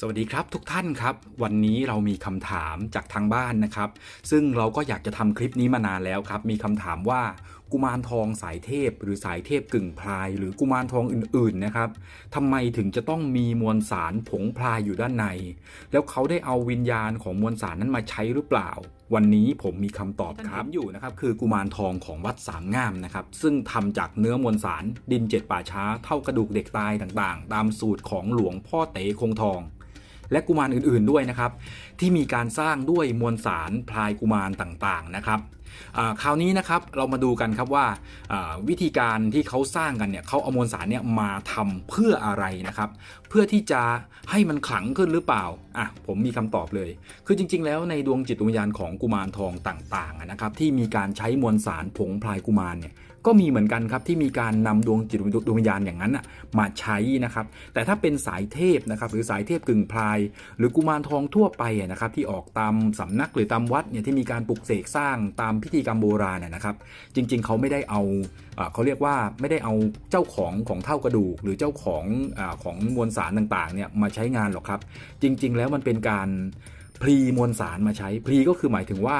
สวัสดีครับทุกท่านครับ วันนี้เรามีคำถามจากทางบ้านนะครับ ซึ่งเราก็อยากจะทำคลิปนี้มานานแล้วครับ มีคำถามว่ากุมารทองสายเทพ หรือสายเทพกึ่งพลาย หรือกุมารทองอื่นๆนะครับทำไมถึงจะต้องมีมวลสารผงพลายอยู่ด้านใน แล้วเขาได้เอาวิญญาณของมวลสารนั้นมาใช้หรือเปล่า วันนี้ผมมีคำตอบครับอยู่นะครับคือกุมารทองของวัดสามงามนะครับซึ่งทำจากเนื้อมวลสารดินเจ็ดป่าช้า เท่ากระดูกเด็กตายต่างๆ ตามสูตรของหลวงพ่อเต๋คงทอง และกุมารอื่นๆด้วยนะครับ ที่มีการสร้างด้วยมวลสารพลายกุมารต่างๆนะครับคราวนี้นะครับเรามาดูกันครับว่าวิธีการที่เขาสร้างกันเนี่ยเขาเอามวลสารเนี่ยมาทำเพื่ออะไรนะครับ เพื่อที่จะให้มันขลังขึ้นหรือเปล่าอะผมมีคำตอบเลย คือจริง ๆ แล้วในดวงจิตวิญญาณของกุมารทองต่างๆนะครับที่มีการใช้มวลสารผงพลายกุมารเนี่ย ก็มีเหมือนกันครับที่มีการนำดวงจิตดวงวิญญาณอย่างนั้นน่ะมาใช้นะครับ แต่ถ้าเป็นสายเทพนะครับหรือสายเทพกึ่งพลาย หรือกุมารทองทั่วไปนะครับที่ออกตามสำนักหรือตามวัดเนี่ยที่มีการปลุกเสกสร้างตามพิธีกรรมโบราณนะนะครับ จริง ๆ เขาไม่ได้เอาอเขาเรียกว่าไม่ได้เอาเจ้าของของเท่ากระดูก หรือเจ้าของอของมวลสารต่างๆเนี่ยมาใช้งานหรอกครับ จริง ๆ แล้วมันเป็นการพลีมวลสารมาใช้พลีก็คือหมายถึงว่า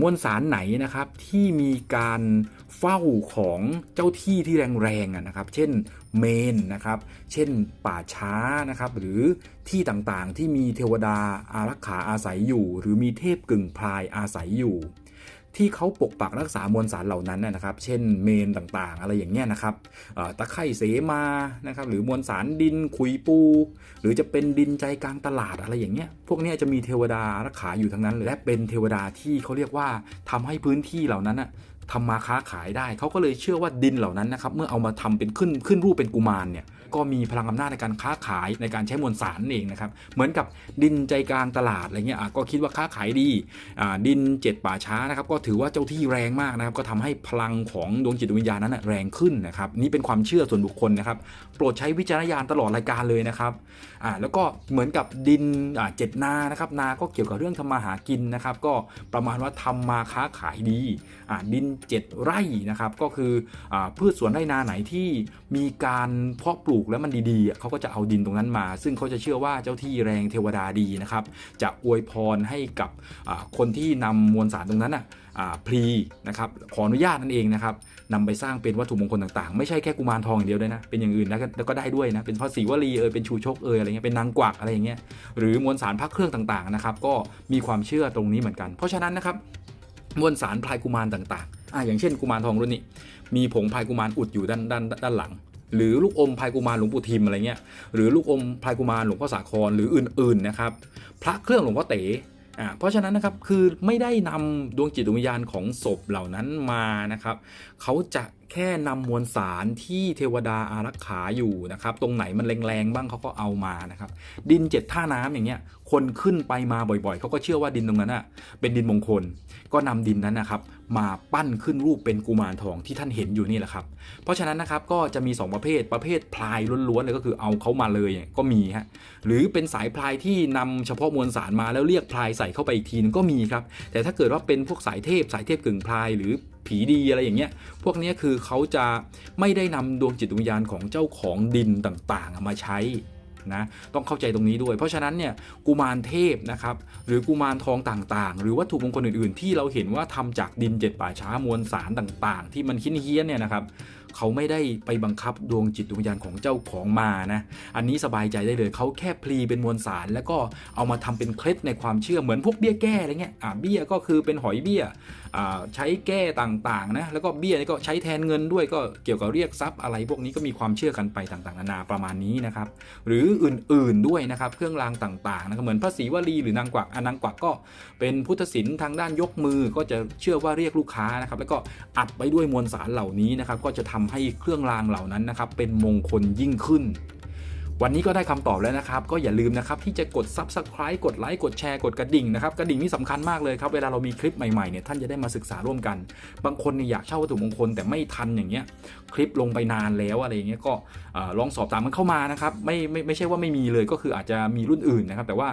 มวลสารไหนนะครับที่มีการเฝ้าของเจ้าที่ที่แรงๆนะครับ เช่นเมนนะครับ เช่นป่าช้านะครับ หรือที่ต่างๆที่มีเทวดาอารักขาอาศัยอยู่ หรือมีเทพกึ่งพลายอาศัยอยู่ ที่เขาปกปักรักษามวลสารเหล่านั้นนะครับ เช่นเมนต่างๆ อะไรอย่างเงี้ยนะครับตะไคร่เสมานะครับหรือมวลสารดินขุยปู หรือจะเป็นดินใจกลางตลาดอะไรอย่างเงี้ยพวกนี้จะมีเทวดารักษาอยู่ทั้งนั้นและเป็นเทวดาที่เขาเรียกว่าทำให้พื้นที่เหล่านั้นอะทำมาค้าขายได้ เขาก็เลยเชื่อว่าดินเหล่านั้นนะครับเมื่อเอามาทำเป็นขึ้นขึ้นรูปเป็นกุมารเนี่ยก็มีพลังอำนาจในการค้าขายในการใช้มวลสารนั่นเองนะครับเหมือนกับดินใจกลางตลาดอะไรเงี้ยอะก็คิดว่าค้าขายดีดินเจ็ดป่าช้านะครับก็ถือว่าเจ้าที่แรงมากนะครับก็ทำให้พลังของดวงจิตดวงวิญญาณนั้นแรงขึ้นนะครับนี่เป็นความเชื่อส่วนบุคคลนะครับโปรดใช้วิจารณญาณตลอดรายการเลยนะครับอ่าแล้วก็เหมือนกับดินอ่าเจ็ดนานะครับนาก็เกี่ยวกับเรื่องทำมาหากินนะครับก็ประมาณว่าทำมาค้าขายดีอ่าดินเจ็ดไร่นะครับ ก็คืออพืชสวนไร่นาไหนที่มีการเพาะปลูกแล้วมันดีๆ เขาก็จะเอาดินตรงนั้นมา ซึ่งเขาจะเชื่อว่าเจ้าที่แรงเทวดาดีนะครับ จะอวยพรให้กับคนที่นำมวลสารตรงนั้นอะพลีนะครับขออนุญาตนั่นเองนะครับนำไปสร้างเป็นวัตถุมงคลต่างๆ ไม่ใช่แค่กุมารทองอย่างเดียวด้วยนะ เป็นอย่างอื่นแล้วก็ได้ด้วยนะ เป็นพระศิวลีเอยเป็นชูชกเอยอะไรเงี้ย เป็นนางกวักอะไรอย่างเงี้ย หรือมวลสารพักเครื่องต่างๆนะครับ ก็มีความเชื่อตรงนี้เหมือนกัน เพราะฉะนั้นนะครับมวลสารพลายกุมารต่างๆ อ่าอย่างเช่นกุมารทองรุ่นนี้ มีผงพายกุมารอุดอยู่ด้านด้านด้านหลัง หรือลูกอมพายกุมารหลวงปู่ทิมอะไรเงี้ยหรือลูกอมพายกุมารหลวงพ่อสาครหรืออื่นๆนะครับพระเครื่องหลวงพ่อเต๋อ่าเพราะฉะนั้นนะครับคือไม่ได้นำดวงจิตดวงวิญญาณของศพเหล่านั้นมานะครับเขาจะ แค่นำมวลสารที่เทวดาอารักขาอยู่นะครับ ตรงไหนมันแรงๆบ้างเขาก็เอามานะครับ ดินเจ็ดท่าน้ำอย่างเงี้ย คนขึ้นไปมาบ่อยๆ เขาก็เชื่อว่าดินตรงนั้นอะเป็นดินมงคล ก็นำดินนั้นนะครับ มาปั้นขึ้นรูปเป็นกุมารทองที่ท่านเห็นอยู่นี่แหละครับ เพราะฉะนั้นนะครับก็จะมี 2 ประเภทประเภทพลายล้วนๆเลยก็คือเอาเขามาเลยก็มีฮะหรือเป็นสายพลายที่นำเฉพาะมวลสารมาแล้วเรียกพลายใส่เข้าไปอีกทีนึงก็มีครับแต่ถ้าเกิดว่าเป็นพวกสายเทพสายเทพกึ่งพลายหรือ ผีดีอะไรอย่างเงี้ย พวกนี้คือเขาจะไม่ได้นำดวงจิตวิญญาณของเจ้าของดินต่างๆ มาใช้นะต้องเข้าใจตรงนี้ด้วย เพราะฉะนั้นเนี่ยกุมารเทพนะครับหรือกุมารทองต่างๆ หรือวัตถุมงคลอื่นๆ ที่เราเห็นว่าทำจากดินเจ็ดป่าช้ามวลสารต่างๆ ที่มันคิดเฮี้ยนเนี่ยนะครับ เขาไม่ได้ไปบังคับดวงจิตดวงวิญญาณของเจ้าของมานะ อันนี้สบายใจได้เลยเขาแค่พลีเป็นมวลสาร แล้วก็เอามาทำเป็นเคล็ดในความเชื่อเหมือนพวกเบี้ยแก้อะไรเงี้ยอ่าเบี้ยก็คือเป็นหอยเบี้ยอ่าใช้แก้ต่างๆนะแล้วก็เบี้ยนี่ก็ใช้แทนเงินด้วยก็เกี่ยวกับเรียกทรัพย์อะไร พวกนี้ก็มีความเชื่อกันไปต่างๆนานาประมาณนี้นะครับหรืออื่นๆด้วยนะครับเครื่องรางต่างๆนะครับเหมือนพระศรีวลีหรือนางกวักอนางกวักก็เป็นพุทธศิลป์ทางด้านยกมือก็จะเชื่อว่าเรียกลูกค้านะครับแล้วก็อัดไปด้วยมวลสารเหล่านี้นะครับก็จะทำให้เครื่องรางเหล่านั้นนะครับเป็นมงคลยิ่งขึ้น วันนี้ก็ได้คำตอบแล้วนะครับ ก็อย่าลืมนะครับที่จะกด Subscribe กดไลค์กดแชร์กดกระดิ่งนะครับกระดิ่งนี่สำคัญมากเลยครับเวลาเรามีคลิปใหม่ๆเนี่ยท่านจะได้มาศึกษาร่วมกัน บางคนเนี่ยอยากเช่าวัตถุมงคลแต่ไม่ทันอย่างเงี้ยคลิปลงไปนานแล้วอะไรเงี้ยก็ลองสอบถามมันเข้ามานะครับไม่ไม่ไม่ใช่ว่าไม่มีเลยก็คืออาจจะมีรุ่นอื่นนะครับ แต่ว่า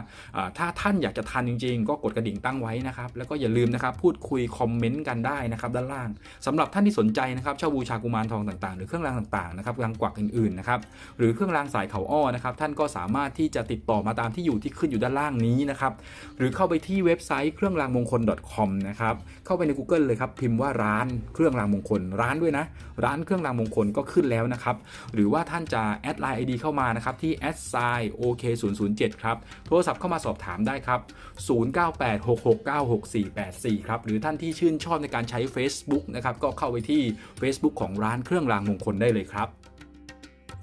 ถ้าท่านอยากจะทันจริง ๆ ก็กดกระดิ่งตั้งไว้นะครับแล้วก็อย่าลืมนะครับพูดคุยคอมเมนต์กันได้นะครับด้านล่างสำหรับท่านที่สนใจนะครับเช่าบูชากุมารทองต่างๆ หรือเครื่องรางต่างๆนะครับรางกวักอื่นๆนะครับหรือเครื่องรางสายเขาอ้ออนะครับท่านก็สามารถที่จะติดต่อมาตามที่อยู่ที่ขึ้นอยู่ด้านล่างนี้นะครับหรือเข้าไปที่เว็บไซต์เครื่องรางมงคล .com นะครับเข้าไปใน Google เลยครับพิมพ์ว่าร้านเครื่องรางมงคล ร้านด้วยนะ ร้านเครื่องรางมงคลก็ขึ้นแล้วนะครับหรือว่าท่านจะแอดไลน์ ID เข้ามานะครับที่ a d s i OK 0 0 7ครับโทรศัพท์เข้ามาสอบถามได้ครับ 0986696484 ครับหรือท่านที่ชื่นชอบในการใช้ Facebook นะครับก็เข้าไปที่ Facebook ของร้านเครื่องรางมงคลได้เลยครับ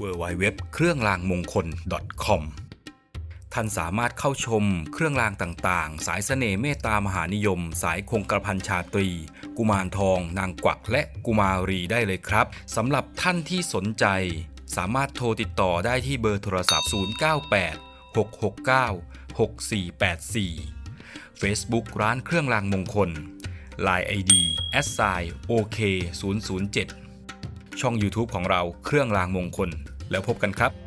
w w w เครื่องรางมงคล .com ท่านสามารถเข้าชมเครื่องรางต่างๆ สายเสน่ห์เมตตามหานิยม สายคงกระพันชาตรี กุมารทอง นางกวักและกุมารีได้เลยครับสำหรับท่านที่สนใจ สามารถโทรติดต่อได้ที่เบอร์โทรศัพท์ 098 669 6484 Facebook ร้านเครื่องรางมงคล Line ID s i OK 007 ช่อง YouTube ของเราเครื่องรางมงคล แล้วพบกันครับ